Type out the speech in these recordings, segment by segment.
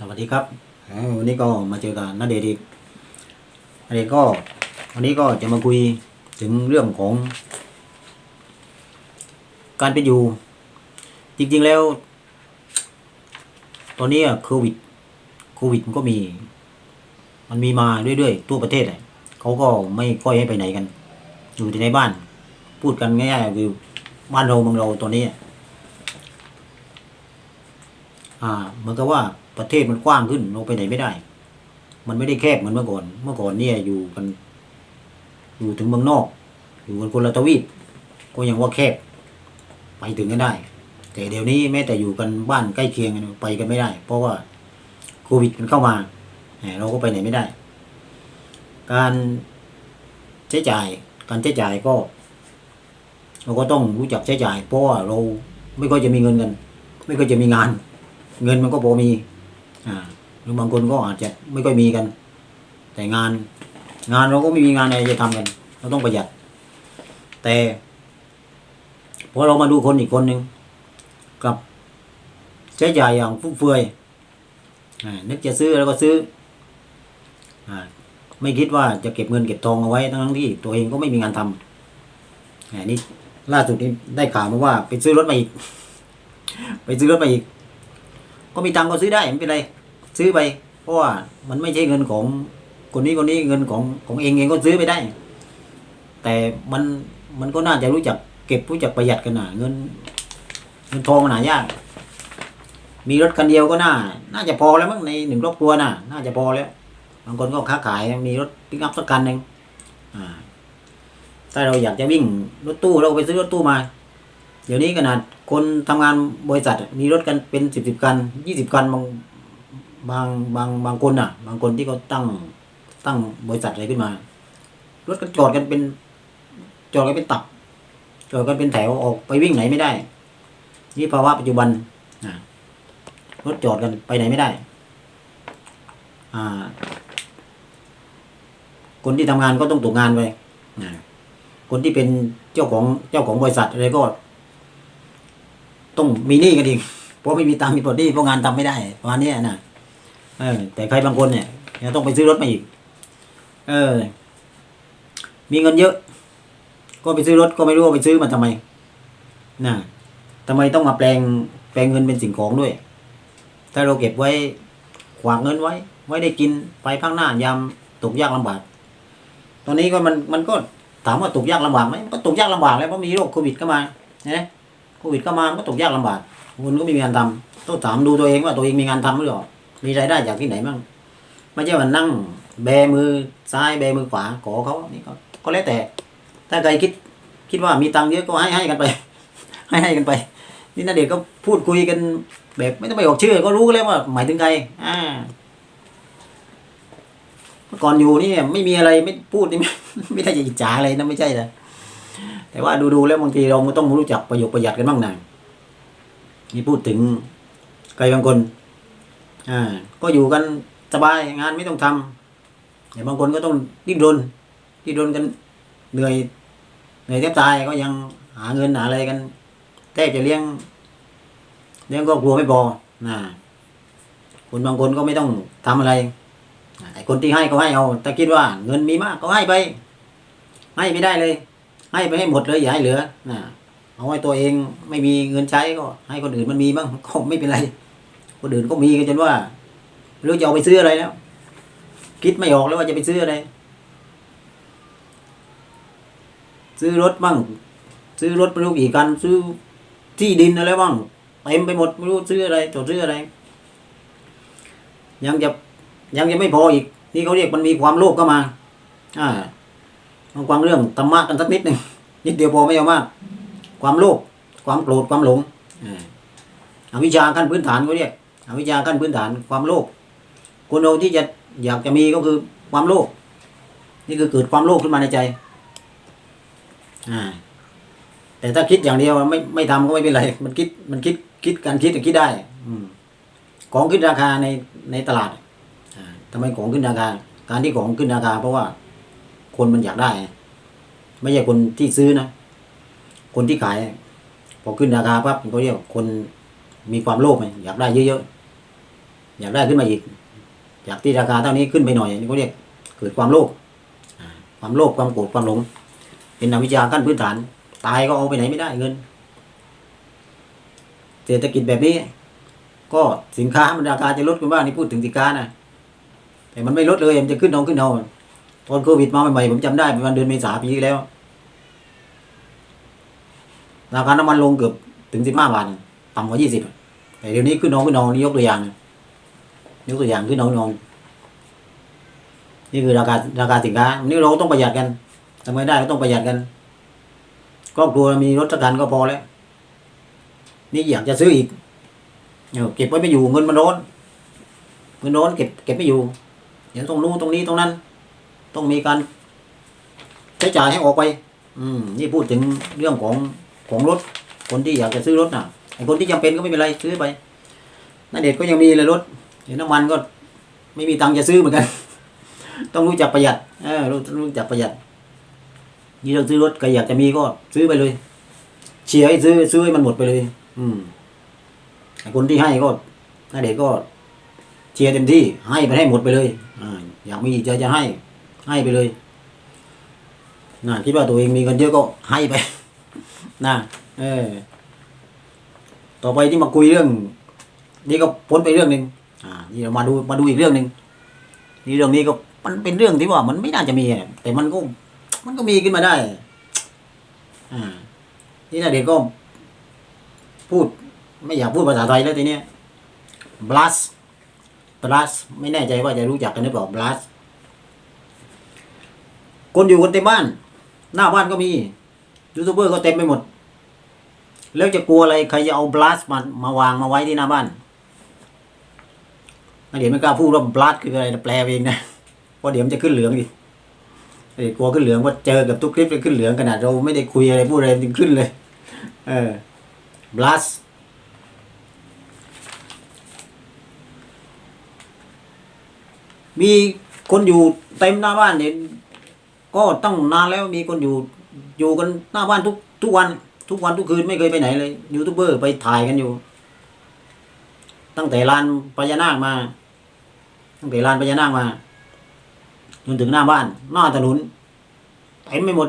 สวัสดีครับวันนี้ก็มาเจอกันนาเดชน์อีกนาเดดก็วันนี้ก็จะมาคุยถึงเรื่องของ การเป็นอยู่ จริง ๆแล้ว ตอนนี้โควิดโควิดมันก็มี มันมีมาเรื่อยๆทั่วประเทศเลยเขาก็ไม่ค่อยให้ไปไหนกัน อยู่แต่ในบ้าน พูดกันง่ายๆคือบ้านเราเมืองเราตอนนี้ อ่าเหมือนกับว่า ประเทศมันกว้างขึ้นเราไปไหนไม่ได้ มันไม่ได้แคบเหมือนเมื่อก่อน เมื่อก่อนเนี่ยอยู่กัน อยู่ถึงเมืองนอก อยู่กันคนละทวีปก็ยังว่าแคบ ไปถึงกันได้ แต่เดี๋ยวนี้แม้แต่อยู่กันบ้านใกล้เคียงกันไปกันไม่ได้ เพราะว่าโควิดมันเข้ามาเราก็ไปไหนไม่ได้ การใช้จ่าย การใช้จ่ายก็ เราก็ต้องรู้จักใช้จ่าย เพราะว่าเราไม่ค่อยจะมีเงินกัน ไม่ค่อยจะมีงาน เงินมันก็พอมี หรือบางคนก็อาจจะไม่ค่อยมีกัน แต่งาน งานเราก็ไม่มีงานอะไรจะทำกัน เราต้องประหยัด แต่พอเรามาดูคนอีกคนหนึ่งกับใช้จ่ายอย่างฟุ่มเฟือยอนึกจะซื้อแล้วก็ซื้ออ่าไม่คิดว่าจะเก็บเงินเก็บทองเอาไว้ทั้งที่ตัวเองก็ไม่มีงานทำอ่านี่ล่าสุดนี้ได้ข่าวมาว่าไปซื้อรถมาอีก ไปซื้อรถมาอีก ก็มีตังก็ซื้อได้ไม่เป็นไร ซื้อไป เพราะว่ามันไม่ใช่เงินของคนนี้คนนี้เงินของของเองเองก็ซื้อไปได้ แต่มันมันก็น่าจะรู้จักเก็บรู้จักประหยัดกันหนะเงิน เงินทองมันหายาก มีรถคันเดียวก็น่า น่าจะพอแล้วมั้งในหนึ่งครอบครัวน่ะ น่าจะพอแล้วบางคนก็ค้าขายมีรถปิกอัพสักคันหนึ่งถ้าเราอยากจะวิ่งรถตู้เราไปซื้อรถตู้มา เดี๋ยวนี้ขนาดคนทำงานบริษัทมีรถกันเป็นสิบสิบคันยี่สิบคันบางบางบางบางคนอะ บางคนที่เขาตั้งตั้งบริษัทอะไรขึ้นมา รถก็จอดกันเป็นจอดกันเป็นตับจอดกันเป็นแถวออกไปวิ่งไหนไม่ได้ นี่ภาวะปัจจุบันอ่ารถจอดกันไปไหนไม่ได้ อ่า คนที่ทำงานก็ต้องตกงานไปคนที่เป็นเจ้าของเจ้าของบริษัทอะไรก็ ต้องมีหนี้กันอีกเพราะไม่มีตังค์มีปลดหนี้เพราะงานทำไม่ได้ประมาณนี้นะเออ แต่ใครบางคนเนี่ยยังต้องไปซื้อรถมาอีก เออ มีเงินเยอะ ก็ไปซื้อรถก็ไม่รู้ว่าไปซื้อมาทำไมนะทำไมต้องมาแปลงแปลงเงินเป็นสิ่งของด้วย ถ้าเราเก็บไว้ขวางเงินไว้ ไว้ได้กินไปข้างหน้ายามตกยากลำบากตอนนี้ก็มันมันก็ถามว่าตกยากลำบากไหมมันก็ตกยากลำบากแล้วเพราะมีโรคโควิดเข้ามานะ โควิดเข้ามามันก็ตกยากลำบากคนก็ไม่มีงานทำต้องถามดูตัวเองว่าตัวเองมีงานทำหรือเปล่ามีรายได้จากที่ไหนบ้างไม่ใช่ว่านั่ง แบมือซ้ายแบมือขวาขอเขานี่ก็ก็แล้วแต่ ถ้าใครคิดคิดว่ามีตังค์เยอะก็ให้ให้กันไป ให้ให้กันไป นี่นาเด็กก็พูดคุยกันแบบไม่ต้องไปออกชื่อ ก็รู้แล้วว่าหมายถึงใครอ่าเมื่อก่อนอยู่นี่ไม่มีอะไรไม่พูดนี่ไม่ไม่ได้จะอิจฉาอะไรนะไม่ใช่นะ แต่ว่าดูๆแล้วบางทีเราก็ต้องรู้จักประโยชน์ประหยัดกันบ้างนะนี่พูดถึงใครบางคนอ่าก็อยู่กันสบายงานไม่ต้องทำแต่บางคนก็ต้องดิ้นรนดิ้นรนกันเหนื่อยเหนื่อยแทบตายก็ยังหาเงินหาอะไรกันแทบจะเลี้ยงเลี้ยงครอบครัวไม่พอนะคนบางคนก็ไม่ต้องทำอะไรไอ้คนที่ให้ก็ให้เอาแต่คิดว่าเงินมีมากก็ให้ไป ให้ไม่ได้เลย ให้ไปให้หมดเลยอย่าให้เหลือนะเอาไว้ตัวเองไม่มีเงินใช้ก็ ให้คนอื่นมันมีบ้างก็ไม่เป็นไร คนอื่นก็มีกันจนว่าไม่รู้จะเอาไปซื้ออะไรแล้ว คิดไม่ออกแล้วว่าจะไปซื้ออะไร ซื้อรถบ้าง ซื้อรถไม่รู้กี่คันซื้อที่ดินอะไรบ้างเต็มไปหมดไม่รู้ซื้ออะไรจะซื้ออะไร ยังจะยังจะไม่พออีก นี่เขาเรียกมันมีความโลภเข้ามา อ่า มาฟังเรื่องธรรมะกันสักนิดหนึ่งนิดเดียวพอไม่เอามาก ความโลภความโกรธความหลงอ่าวิชชาขั้นพื้นฐานเขาเรียกอวิชชาขั้นพื้นฐานความโลภคนเราที่จะอยากจะมีก็คือความโลภนี่คือเกิดความโลภขึ้นมาในใจอ่าแต่ถ้าคิดอย่างเดียวไม่ไม่ทำก็ไม่เป็นไร มันคิดมันคิดคิดการคิดคิดได้ อืมของขึ้นราคาในในตลาดอ่าทำไมของขึ้นราคา การที่ของขึ้นราคาเพราะว่า คนมันอยากได้ ไม่ใช่คนที่ซื้อนะ คนที่ขาย พอขึ้นราคาปั๊บเขาเรียกคนมีความโลภไงอยากได้เยอะๆอยากได้ขึ้นมาอีกจากที่ราคาเท่านี้ขึ้นไปหน่อยนี่ก็เรียกเกิดความโลภความโลภความโกรธความหลง เป็นอวิชชาขั้นพื้นฐาน ตายก็เอาไปไหนไม่ได้เงิน เศรษฐกิจแบบนี้ ก็สินค้ามันราคาจะลดกันบ้างนี่พูดถึงสินค้านะแต่มันไม่ลดเลยมันจะขึ้นเอาขึ้นเอา ตอนโควิดมาใหม่ๆผมจำได้ประมาณเดือนเมษาปีที่แล้วราคาน้ำมันลงเกือบถึงสิบห้าบาทต่ำกว่ายี่สิบแต่เดี๋ยวนี้ขึ้นเอาขึ้นเอานี่ยกตัวอย่างยกตัวอย่างขึ้นเอาขึ้นอานี่คือราคาราคาสินค้านี่เราต้องประหยัดกันทำไงได้ก็ต้องประหยัดกันครอบครัวมีรถสักคันก็พอแล้ว นี่อยากจะซื้ออีกเออเก็บไว้ไม่อยู่เงินมันร้อนเงินร้อนเก็บเก็บไม่อยู่เดี๋ยวต้องรู้ตรงนี้ตรงนั้น ต้องมีการใช้จ่ายให้ออกไป อืม นี่พูดถึงเรื่องของของรถ คนที่อยากจะซื้อรถน่ะไอ้คนที่จำเป็นก็ไม่เป็นไรซื้อไปนั่นเด็กก็ยังมีเลยรถเดี๋ยวน้ำมันก็ไม่มีตังค์จะซื้อเหมือนกัน ต้องรู้จักประหยัดเออรู้รู้จักประหยัดนี่เราซื้อรถใครอยากจะมีก็ซื้อไปเลยเชียร์ให้ซื้อซื้อให้มันหมดไปเลย อืมไอ้คนที่ให้ก็ถ้าเด็กก็เชียร์เต็มที่ให้ไปให้หมดไปเลยอ่าอยากมีจะจะให้ ให้ไปเลยนะคิดว่าตัวเองมีเงินเยอะก็ให้ไปนะเออ ต่อไปที่มาคุยเรื่อง นี่ก็พ้นไปเรื่องหนึ่งอ่า นี่เรามาดูมาดูอีกเรื่องหนึ่งนี่เรื่องนี้ก็มันเป็นเรื่องที่ว่า มันไม่น่าจะมีอะแต่มันก็มันก็มีขึ้นมาได้ อ่า นี่นะเด็กก็ พูด ไม่อยากพูดภาษาไทยแล้วทีเนี้ย blast blast ไม่แน่ใจว่าจะรู้จักกันหรือเปล่า blast คนอยู่คนเต็มบ้าน หน้าบ้านก็มียูทูบเบอร์ก็เต็มไปหมด แล้วจะกลัวอะไรใครจะเอา blast มามาวางมาไว้ที่หน้าบ้านเดี๋ยวไม่กล้าพูดว่า blast คืออะไรแปลเองนะเพราะเดี๋ยวมันจะขึ้นเหลืองอีกไอ้กลัวขึ้นเหลืองว่าเจอกับทุกคลิปเลยขึ้นเหลืองขนาดเราไม่ได้คุยอะไรพูดอะไรยังขึ้นเลย เออ blast มีคนอยู่เต็มหน้าบ้านเนี่ย ก็ตั้งนานแล้วมีคนอยู่อยู่กันหน้าบ้านทุกทุกวัน ทุกวันทุกคืนไม่เคยไปไหนเลยยูทูบเบอร์ไปถ่ายกันอยู่ ตั้งแต่ลานพญานาคมา ตั้งแต่ลานพญานาคมาจนถึงหน้าบ้านหน้าถนนเต็มไปหมด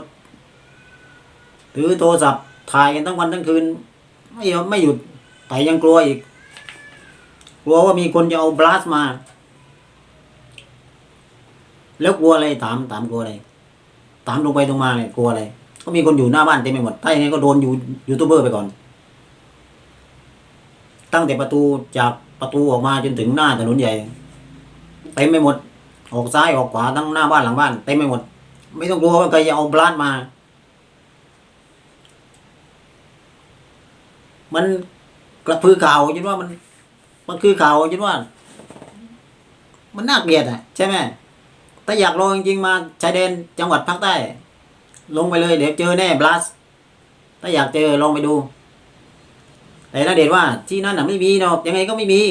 ถือโทรศัพท์ถ่ายกันทั้งวันทั้งคืน ไม่ยอมไม่หยุดแต่ยังกลัวอีก กลัวว่ามีคนจะเอาบลัสมา แล้วกลัวอะไรถามถามกลัวอะไร ถามตรงไปตรงมาเลยกลัวอะไรก็มีคนอยู่หน้าบ้านเต็มไปหมดถ้าอย่างไงก็โดนยูยูทูบเบอร์ไปก่อน ตั้งแต่ประตูจากประตูออกมาจนถึงหน้าถนนใหญ่เต็มไปหมด ออกซ้ายออกขวาทั้งหน้าบ้านหลังบ้านเต็มไปหมด ไม่ต้องกลัวว่าใครจะเอาบลัสมา มันกระพือข่าวจนว่ามัน มันคือข่าวจนว่า มันน่าเกลียดอะ ใช่ไหม ถ้าอยากลองจริงๆมาชายแดนจังหวัดภาคใต้ ลงไปเลยเดี๋ยวเจอแน่บลัส ถ้าอยากเจอลองไปดู แต่นาเดชน์ว่าที่นั่นน่ะไม่มีหรอกยังไงก็ไม่มี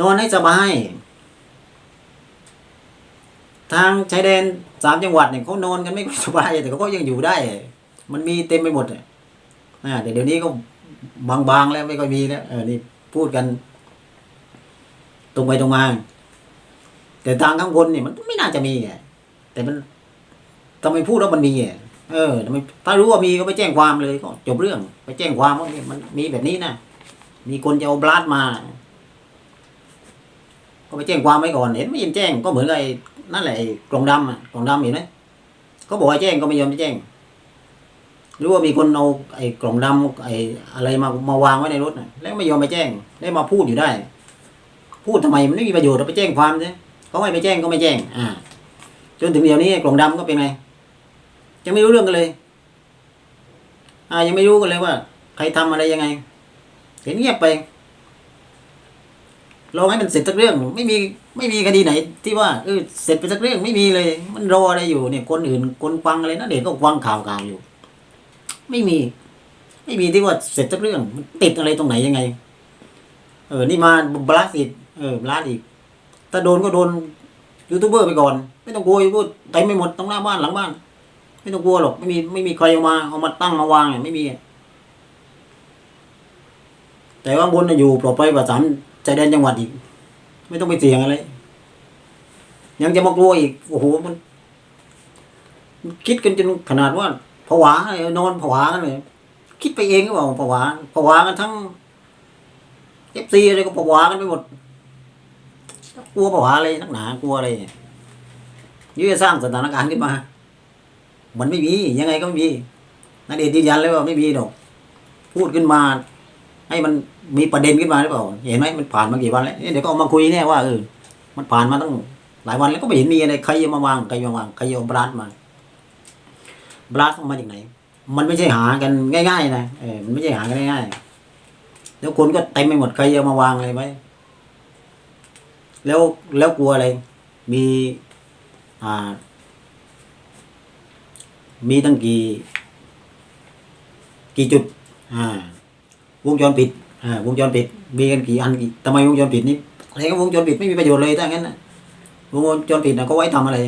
นอนให้สบาย ทางชายแดนสามจังหวัดเนี่ยเขานอนกันไม่สบายแต่เขาก็ยังอยู่ได้ มันมีเต็มไปหมดอะแต่เดี๋ยวนี้ก็บางๆแล้วไม่ค่อยมีแล้วเออนี่พูดกัน ตรงไปตรงมา แต่ทางข้างบนเนี่ยมันไม่น่าจะมีอะแต่มันทำไมพูดแล้วมันมีอะเออทำไมถ้ารู้ว่ามีก็ไปแจ้งความเลยก็จบเรื่อง ไปแจ้งความว่าเนี่ยมันมีแบบนี้นะมีคนจะเอาบลัสมา ก็ไปแจ้งความไว้ก่อนเห็นไม่ยินแจ้งก็เหมือนกับไอ้นั่นแหละกล่องดำอะกล่องดำเห็นไหมก็บอกให้แจ้งก็ไม่ยอมแจ้งหรือว่ามีคนเอาไอ้กล่องดำไอ้อะไรมามาวางไว้ในรถนะแล้วไม่ยอมไปแจ้งได้วมาพูดอยู่ได้ พูดทำไมมันไม่มีประโยชน์เราไปแจ้งความใช่ เขาไม่ไปแจ้งก็ไม่แจ้ง อ่า จนถึงเดี๋ยวนี้กล่องดำก็เป็นไงยังไม่รู้เรื่องกันเลย อ่า ยังไม่รู้กันเลยว่า ใครทำอะไรยังไง เห็นเงียบไปรอให้มันเสร็จสักเรื่อง ไม่มีไม่มีคดีไหน ที่ว่าเออเสร็จไปสักเรื่องไม่มีเลย มันรออะไรอยู่เนี่ยคนอื่นคนฟังอะไรนะเด็กก็ฟังข่าวข่าวอยู่ ไม่มี ไม่มีที่ว่าเสร็จสักเรื่อง ติดอะไรตรงไหนยังไง เออ นี่มาบลัสอีกเออบลัสอีก ถ้าโดนก็โดนยูทูบเบอร์ไปก่อน ไม่ต้องกลัวยูทูบเต็มไปหมดตรงหน้าบ้านหลังบ้าน ไม่ต้องกลัวหรอกไม่มีไม่มีใครเอามาเอามาตั้งมาวางเนี่ยไม่มี แต่ว่าบนน่ะอยู่ปลอดภัยกว่าสามชายแดนจังหวัดอีก ไม่ต้องไปเสี่ยงอะไร ยังจะมากลัวอีกโอ้โหมัน คิดกันจนขนาดว่าผวาเออนอนผวากันเลยคิดไปเองก็บอกผวาผวากันทั้งเอฟซีอะไรก็ผวากันไปหมด กลัวผวาอะไรนักหนากลัวอะไรยื้อสร้างสถานการณ์ขึ้นมา มันไม่มียังไงก็ไม่มีนักเดชน์ยืนยันเลยว่าไม่มีหรอก พูดขึ้นมา ให้มันมีประเด็นขึ้นมาหรือเปล่า เห็นไหมมันผ่านมากี่วันแล้วเดี๋ยวก็เอามาคุยแน่ว่าเออมันผ่านมาตั้งหลายวันแล้วก็ไม่เห็นมีอะไรใครมาวางใครมาวางใครเอาบลัดมาบลัดมาจากไหน มันไม่ใช่หากันง่าย ๆ นะเออมันไม่ใช่หากันง่ายๆแล้วคนก็เต็มไปหมดใครเอามาวางอะไรไว้ แล้วแล้วกลัวอะไร มีอ่า มีตั้งกี่ กี่จุด อ่าวงจรปิดอ่าวงจรปิด มีกันกี่อันกี่ทำไมวงจรปิดนี้อะไรก็วงจรปิดไม่มีประโยชน์เลยถ้างั้นนะวงจรปิดนะก็ไว้ทำอะไร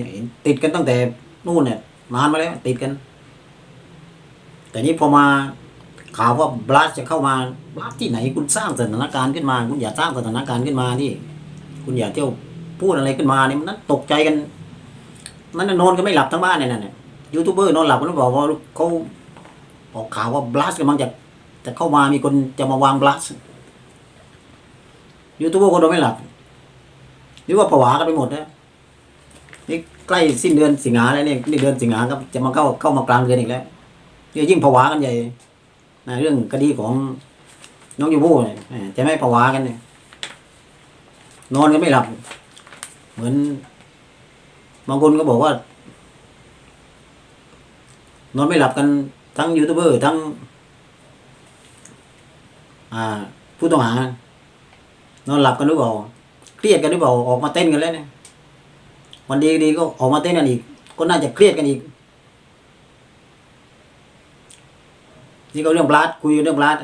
ติดกันตั้งแต่นู่นเนี่ยนานมาแล้วติดกัน แต่นี้พอมาข่าวว่าบลัสจะเข้ามาบลัสที่ไหนคุณสร้างสถานการณ์ขึ้นมา คุณอย่าสร้างสถานการณ์ขึ้นมาที่ คุณอย่าเที่ยวพูดอะไรขึ้นมาเนี่ยมันนั้นตกใจกันนั่นนอนก็ไม่หลับทั้งบ้านเนี่ยนะยูทูบเบอร์นอนหลับกันบอกว่าเขาออกข่าวว่าบลัสกำลังจะจะเข้ามามีคนจะมาวางบลัสยูทูบเบอร์คนนอนไม่หลับหรือว่าผวากันไปหมดนะนี่ใกล้สิ้นเดือนสิงหาแล้วเนี่ยนี่เดือนสิงหาครับจะมาเข้าเข้ามากลางเดือนอีกแล้วเนี่ยยิ่งผวากันใหญ่นะเรื่องคดีของน้องยูบูเนี่ยจะไม่ผวากันเนี่ย นอนก็ไม่หลับ เหมือนบางคนก็บอกว่า นอนไม่หลับกันทั้งยูทูบเบอร์ทั้งผู้ต้องหา นอนหลับกันหรือเปล่าเครียดกันหรือเปล่าออกมาเต้นกันแล้วเนี่ยวันดีดีก็ออกมาเต้นกันอีก ก็น่าจะเครียดกันอีก นี่ก็เรื่องบลัดคุยเรื่องบลัด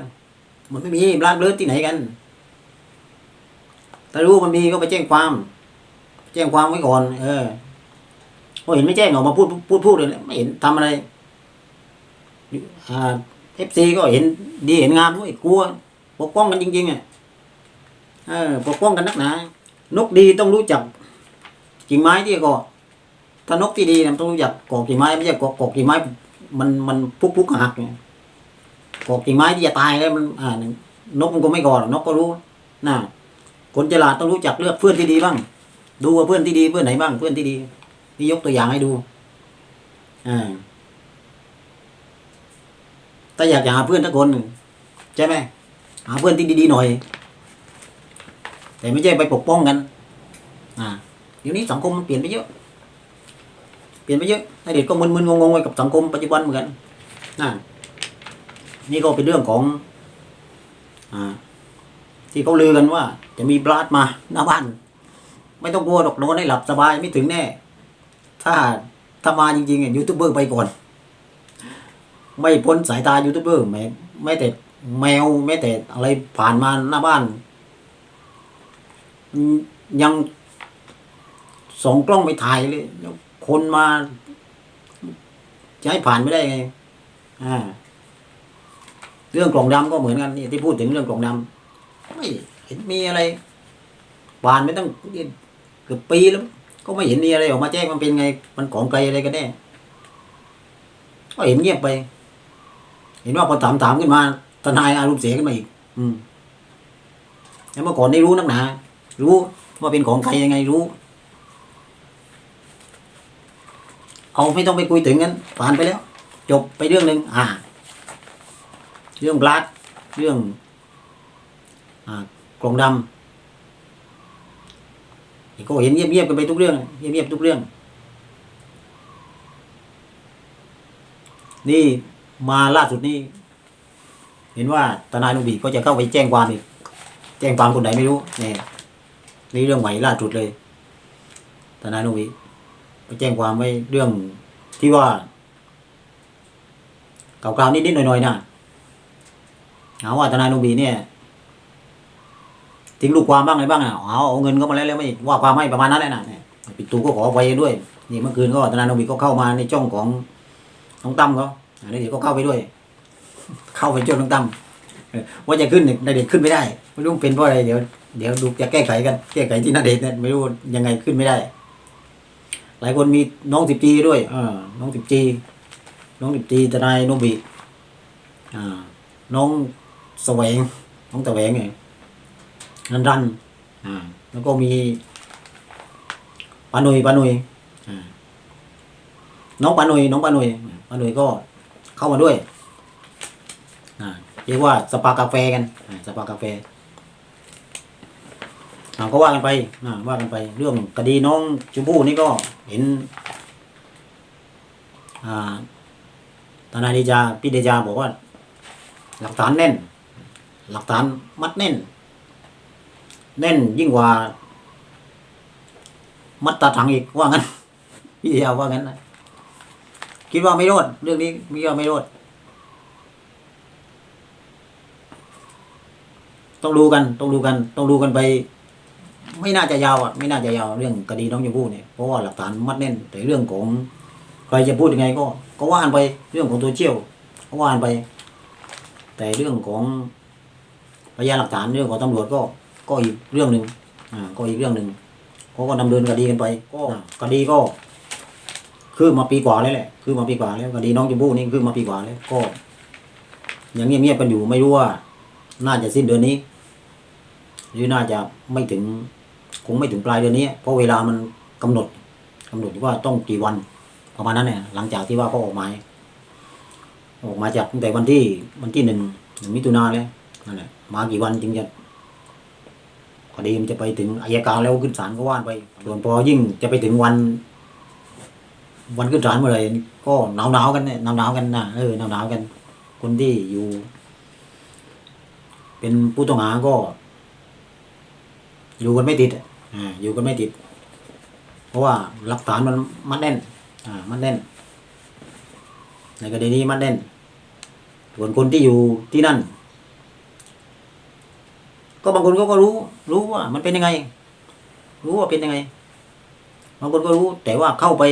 มันไม่มีบลัดเบิร์ดที่ไหนกัน ถ้ารู้มันมีก็ไปแจ้งความ แจ้งความไว้ก่อน เออพอเห็นไม่แจ้งออกมาพูดพูดพูดเลยไม่เห็นทำอะไรอ่าเอฟซีก็เห็นดีเห็นงามด้วยกลัวปกป้องกันจริงๆอะเออปกป้องกันนักหนานกดีต้องรู้จักกิ่งไม้ที่เกาะถ้านกที่ดีเนี่ยต้องรู้จักเกาะกิ่งไม้ไม่ใช่กาะเกาะกิ่งไม้ มันมันพุกพุกหักไงเกาะกิ่งไม้ที่จะตายแล้วมันอ่านกมันก็ไม่กอกนกก็รู้น่ะ คนฉลาดต้องรู้จักเลือกเพื่อนที่ดีบ้าง ดูว่าเพื่อนที่ดีเพื่อนไหนบ้างเพื่อนที่ดีนี่ยกตัวอย่างให้ดูอ่าถ้าอยากจะหาเพื่อนทักคนใช่ไหมหาเพื่อนที่ดีๆหน่อย แต่ไม่ใช่ไปปกป้องกัน อ่าเดี๋ยวนี้สังคมมันเปลี่ยนไปเยอะเปลี่ยนไปเยอะไอเด็กก็มึนๆงงๆไปกับสังคมปัจจุบันเหมือนกันน่ะนี่ก็เป็นเรื่องของอ่า ที่เขาลือกันว่า จะมีบลาดมาหน้าบ้าน ไม่ต้องกลัวหรอกนอนได้หลับสบายไม่ถึงแน่ ถ้าถ้ามาจริงๆอะยูทูบเบอร์ไปก่อน ไม่พ้นสายตายูทูบเบอร์แม้แม้แต่แมวแม้แต่อะไรผ่านมาหน้าบ้าน ยังส่องกล้องไปถ่ายเลยแล้วคนมา จะให้ผ่านไม่ได้ไงอ่าเรื่องกล่องดำก็เหมือนกันนี่ที่พูดถึงเรื่องกล่องดำ ไม่เห็นมีอะไรผ่านไม่ต้องเกือบปีแล้ว ก็ไม่เห็นมีอะไรออกมาแจ้งมันเป็นไง มันของไกลอะไรกันแน่ก็เห็นเงียบไป เห็นว่าพอถามถามขึ้นมาทนายอารมณ์เสียขึ้นมาอีก อืมแล้วเมื่อก่อนนี่รู้นักหนา รู้ว่าเป็นของใครยังไงรู้ เอาไม่ต้องไปคุยถึงกันผ่านไปแล้ว จบไปเรื่องหนึ่งอ่า เรื่องบลัดเรื่อง กล่องดำนี่ก็เห็นเงียบๆกันไปทุกเรื่องเงียบๆทุกเรื่อง นี่มาล่าสุดนี่เห็นว่าทนายลุงบีก็จะเข้าไปแจ้งความอีกแจ้งความคนไหนไม่รู้เนี่ยนี่เรื่องใหม่ล่าสุดเลยทนายลุงบีไปแจ้งความไว้เรื่องที่ว่าเก่าๆนิดๆหน่อยๆนะหาว่าทนายลุงบีเนี่ย ทิ้งลูกความบ้างอะไรบ้างอะเอาเอาเงินเข้ามาแล้วแล้วไม่ว่าความให้ประมาณนั้นเลยนะนี่ปิดตูก็ขอไปด้วย นี่เมื่อคืนก็ทนายลุงบีก็เข้ามาในช่องของน้องตั้มเขาอันนี้เดี๋ยวก็เข้าไปด้วย เข้าไปช่วยน้องตั้มว่าจะขึ้นเนี่เด็กขึ้นไม่ได้ไม่รู้เป็นเพราะอะไรเดี๋ยวเดี๋ยวดูจะแก้ไขกันแก้ไขที่นาเดชน์เนี่ยไม่รู้ยังไงขึ้นไม่ได้ หลายคนมีน้องสิบจีด้วยอ่าน้องสิบจีน้องสิบจีทนายโนบิอ่าน้องแสวงน้องแสวงไง นันรันอ่าแล้วก็มีปานุยปานุยอ่าน้องปานุยน้องปานุยปานุยก็เข้ามาด้วยอ่าเรียกว่าสปากาแฟกันอ่าสปากาแฟอ่าก็ว่ากันไปอ่าว่ากันไป เรื่องคดีน้องชมพู่นี่ก็เห็นอ่าทนายเดจาพี่เดจาบอกว่า หลักฐานแน่น หลักฐานมัดแน่น แน่นยิ่งกว่า มัดตาถังอีกว่างั้นพี่เดจาวว่างั้นนะคิดว่าไม่รอดเรื่องนี้มีว่าไม่รอดต้องดูกัน ต้องดูกัน ต้องดูกันไป ไม่น่าจะยาวอะ ไม่น่าจะยาวเรื่องคดีน้องชมพู่เนี่ยเพราะว่าหลักฐานมัดแน่น แต่เรื่องของใครจะพูดยังไงก็ ก็ว่านไปเรื่องของตัวเชี่ยวก็ว่านไป แต่เรื่องของพยานหลักฐานเรื่องของตำรวจก็ ก็อีกเรื่องหนึ่งอ่าก็อีกเรื่องหนึ่งเขาก็ดำเนินคดีกันไป ก็คดีก็ คือมาปีกว่าแล้วแหละ คือมาปีกว่าแล้วคดีน้องชมพู่นี่คือมาปีกว่าแล้วก็ยังเงียบๆกันอยู่ไม่รู้ว่า น่าจะสิ้นเดือนนี้ หรือน่าจะไม่ถึง คงไม่ถึงปลายเดือนนี้ เพราะเวลามันกำหนดกำหนดว่าต้องกี่วันประมาณนั้นเนี่ยหลังจากที่ว่าเขาออกหมายออกมาจากตั้งแต่วันที่วันที่หนึ่งหนึ่งมิถุนาเลยนั่นแหละมากี่วันจึงจะ คดีมันจะไปถึงอายการแล้วขึ้นศาลก็ว่านไป ส่วนพอยิ่งจะไปถึงวัน วันขึ้นศาลเมื่อไหร่ก็หนาวหนาวกันเนี่ยหนาวหนาวกันนะเออหนาวหนาวกัน คนที่อยู่ เป็นผู้ต้องหาก็ อยู่กันไม่ติดอ่าอยู่กันไม่ติด เพราะว่าหลักฐานมันมัดแน่น อ่า มัดแน่น ในคดีนี้มัดแน่นส่วนคนที่อยู่ที่นั่น ก็บางคนก็ก็รู้ รู้ว่ามันเป็นยังไง รู้ว่าเป็นยังไง บางคนก็รู้ แต่ว่าเข้าไป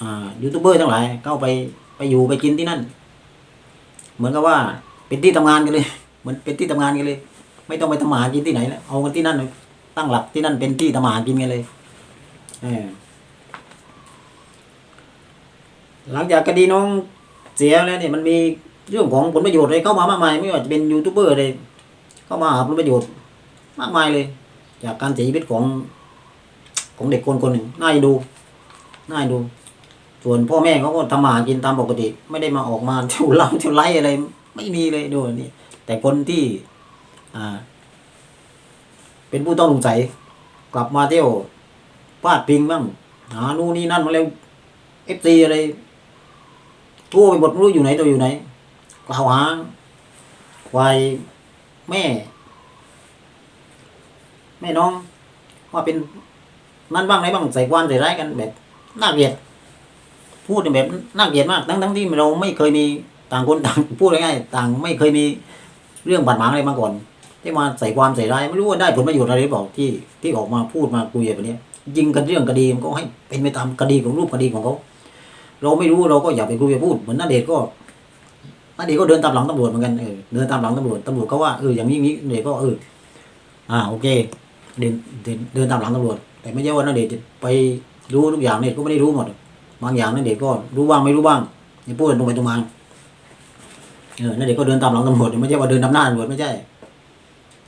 อ่ายูทูบเบอร์ทั้งหลาย เข้าไปไปอยู่ไปกินที่นั่น เหมือนกับว่าเป็นที่ทำงานกันเลยเหมือนเป็นที่ทำงานกันเลย ไม่ต้องไปทำมาหากินที่ไหนแล้วเอากันที่นั่นเลยตั้งหลักที่นั่นเป็นที่ทำมาหากินกันเลยเออหลังจากคดีน้องเสียแล้วเนี่ยมันมีเรื่องของผลประโยชน์อะไรเข้ามามากมายไม่ว่าจะเป็นยูทูบเบอร์อะไร เข้ามาหาผลประโยชน์มากมายเลย จากการเสียชีวิตของของเด็กคนคนหนึ่งน่าดูน่าดู ส่วนพ่อแม่เขาก็ทำมาหากินตามปกติ ไม่ได้มาออกมาเที่ยวเล่าเที่ยวไล่อะไร ไม่มีเลยดูนี่แต่คนที่ อ่า เป็นผู้ต้องสงสัยกลับมาเที่ยวพาดพิงบ้างหานู่นนี่นั่นมาแล้วเอฟซีอะไรทั่วไปหมดไม่รู้อยู่ไหนตัวอยู่ไหนกล่าวหาควาย แม่ แม่น้อง ว่าเป็นนั่นบ้างไหนบ้างใส่ความใส่ร้ายกันแบบน่าเกลียด พูดแบบน่าเกลียดมาก ทั้งทั้งที่เราไม่เคยมีต่างคนต่างพูดง่ายๆต่างไม่เคยมีเรื่องบาดหมางอะไรมาก่อนที่มาใส่ความใส่ร้ายไม่รู้ว่าได้ผลประโยชน์อะไรหรือเปล่าที่ที่ออกมาพูดมาคุยแบบนี้ยิงกันเรื่องคดีมันก็ให้เป็นไปตามคดีของรูปคดีของเขาเราไม่รู้เราก็อย่าไปคุยไปพูดเหมือนนาเดชก็ นาเดชน์ก็เดินตามหลังตำรวจเหมือนกันเออเดินตามหลังตำรวจตำรวจเขาว่าเอออย่างนี้นี้นาเดชน์ก็เอออ่าโอเค เดินเดินเดินตามหลังตำรวจ แต่ไม่ใช่ว่านาเดชน์จะไปรู้ทุกอย่างนาเดชน์ก็ไม่ได้รู้หมด บางอย่างนาเดชน์ก็รู้บ้างไม่รู้บ้างอย่พูดตรงไปตรงมาเออนาเดชน์ก็เดินตามหลังตำรวจไม่ใช่ว่าเดินตามหน้าตำรวจไม่ใช่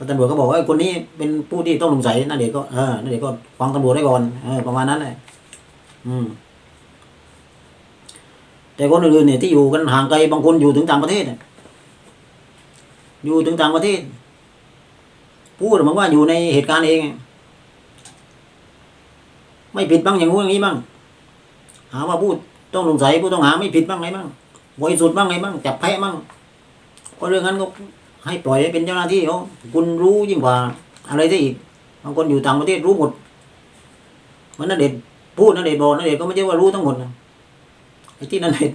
ตำรวจก็บอกว่าไอ้คนนี้เป็นผู้ที่ต้องสงสัยนั่นเด็กก็เออนั่นเด็กก็ฟังตำรวจได้ก่อนเออประมาณนั้นแหละอืม แต่คนอื่นเนี่ยที่อยู่กันห่างไกลบางคนอยู่ถึงต่างประเทศอยู่ถึงต่างประเทศ พูดเหมือนว่าอยู่ในเหตุการณ์เอง ไม่ผิดบ้างอย่างงู้อย่างนี้บ้างหาว่าพูดต้องสงสัยผู้ต้องหาไม่ผิดบ้างไงบ้างบริสุทธิ์บ้างไงบ้างจับแพ้บ้างก็เรื่องนั้นก็ให้ปล่อยให้เป็นเจ้าหน้าที่เขาคุณรู้ยิ่งกว่า อะไรได้อีกบางคนอยู่ต่างประเทศรู้หมดเหมันนั่นเด็ดพูดนั่นเด็ดบอกนั่นเด็ดก็ไม่ใช่ว่ารู้ทั้งหมดนะ ที่นั่นเด็ด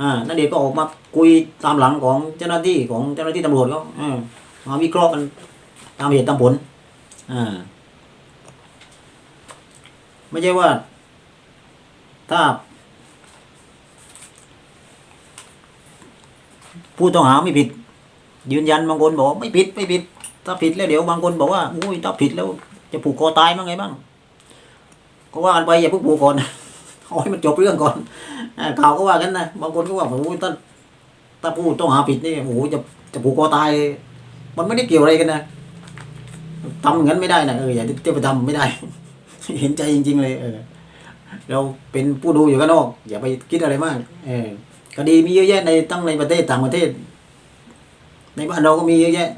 อ่านั่นเด็ดก็ออกมาคุยตามหลังของเจ้าหน้าที่ของเจ้าหน้าที่ตำรวจเขาอ่ามาวิเคราะห์กันตามเหตุตามผลอ่าไม่ใช่ว่า ถ้า ผู้ต้องหาไม่ผิด ยืนยันบางคนบอกไม่ผิดไม่ผิด ถ้าผิดแล้วเดี๋ยวบางคนบอกว่าอุ้ยถ้าผิดแล้ว จะผูกคอตายมั้งไงบ้างก็ว่ากันไปอย่าเพิ่งผูกก่อนเอาให้มันจบเรื่องก่อน ข่าวก็ว่ากันนะบางคนก็ว่าโอ้ยถ้าถ้าผู้ต้องหาผิดนี่โอ้โหจะจะผูกคอตาย มันไม่ได้เกี่ยวอะไรกันนะทำอย่างนั้นไม่ได้นะเอออย่าจะไปทำไม่ได้ เห็นใจจริง ๆ เลยเออเราเป็นผู้ดูอยู่ข้างนอก อย่าไปคิดอะไรมาก เออคดีมีเยอะแยะในตั้งในประเทศต่างประเทศ ในบ้านเราก็มีเยอะแยะ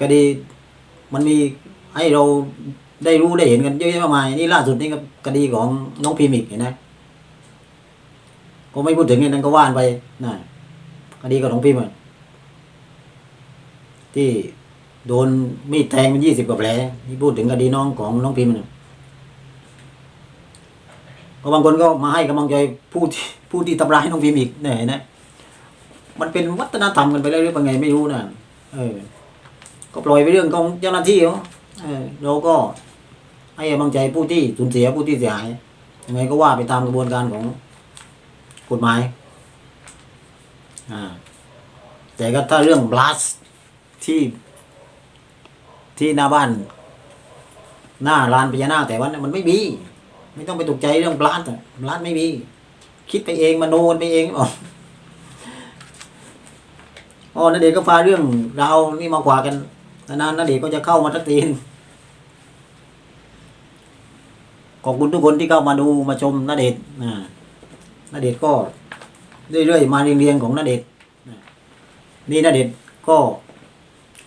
คดีมันมีให้เราได้รู้ได้เห็นกันเยอะแยะมากมายนี่ล่าสุดนี่ก็คดีของน้องพิมพ์อีกเห็นไหม ก็ไม่พูดถึงอย่างนั้นก็ว่านไปนะคดีของน้องพิมพ์อะที่โดนมีดแทงมันยี่สิบกว่าแผลนี่พูดถึงคดีน้องของน้องพิมพ์นะก็บางคนก็มาให้กำลังใจผู้ที่ผู้ที่ทำร้ายน้องพิมพ์อีกเนี่ยนไหมมันเป็นวัฒนธรรมกันไปแล้วหรือเปล่าไงไม่รู้นะเออ ก็ปล่อยไปเรื่องของเจ้าหน้าที่เขาเออเราก็ให้กำลังใจผู้ที่สูญเสียผู้ที่เสียหายยังไงก็ว่าไปตามกระบวนการของ กฎหมาย อ่า แต่ก็ถ้าเรื่องบลัสที่ที่หน้าบ้าน หน้าลานพญานาคแต่วันนั้มันไม่มี ไม่ต้องไปตกใจเรื่องบลัสบลัสไม่มี คิดไปเองมโนกันไปเองอ๋ออ๋อนั่นเด็กก็พาเรื่องเราวนี่มากว่ากันนานๆนั่นเด็กก็จะเข้ามาสักทีนขอบคุณทุกคนที่เข้ามาดูมาชมนาเดชน์นะ นาเดชก็เรื่อยๆมาเรียงๆของนาเดชน์นะนี่นาเดชก็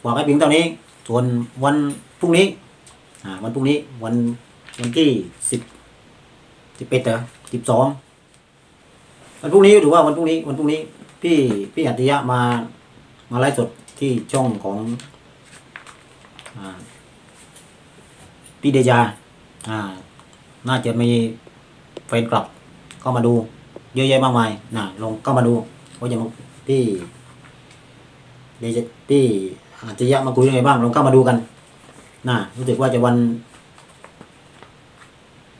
ฝากไว้เพียงเท่านี้ ส่วนวันพรุ่งนี้อ่าวันพรุ่งนี้วันวันที่สิบสิบเอ็ดเหรอสิบสองวันพรุ่งนี้ถือว่าวันพรุ่งนี้วันพรุ่งนี้ พี่พี่อัจฉริยะมามาไลฟ์สดที่ช่องของอ่าพี่เดชาอ่าน่าจะมีแฟนคลับเข้ามาดู เยอะแยะมากมายนะลองเข้ามาดูว่าจะมาพี่เดชพี่อาจจะยะมาคุยยังไงบ้างลองเข้ามาดูกันนะรู้สึกว่าจะวัน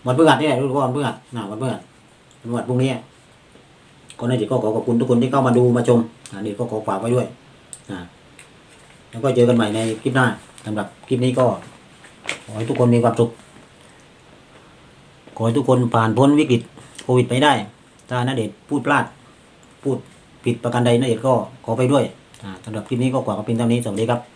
วันพฤหัสนี่แหละรู้สึกว่าวันพฤหัสนะวันพฤหัสวันพฤหัสพรุ่งนี้ก็ในเด็กก็ขอขอบคุณทุกคนที่เข้ามาดูมาชมอ่าเด็กก็ขอฝากไว้ด้วยนะแล้วก็เจอกันใหม่ในคลิปหน้าสำหรับคลิปนี้ก็ขอให้ทุกคนมีความสุขขอให้ทุกคนผ่านพ้นวิกฤตโควิดไปได้ ถ้านาเดชพูดพลาด พูดผิดประการใดนาเดชก็ขอไปด้วยสำหรับคลิปนี้ก็กว่ากับเป็นเท่านี้สวัสดีครับ